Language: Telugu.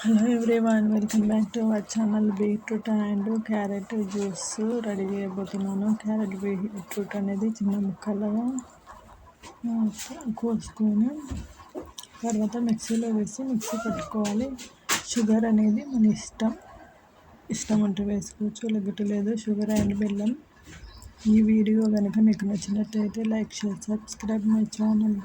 Hello everyone welcome back to our channel beetroot and carrot juice ready చేయబోతున్నాను. క్యారెట్ బీట్రూట్ అనేది చిన్న ముక్కలుగా కోసుకొని తర్వాత మిక్సీలో వేసి మిక్సీ పట్టుకోవాలి. షుగర్ అనేది మన ఇష్టం. ఇష్టం ఉంటే వేసుకోవచ్చు లేకపోతే లేదు. షుగర్ అండ్ బెల్లం ఈ వీడియో కనుక మీకు నచ్చినట్లయితే like share subscribe my channel.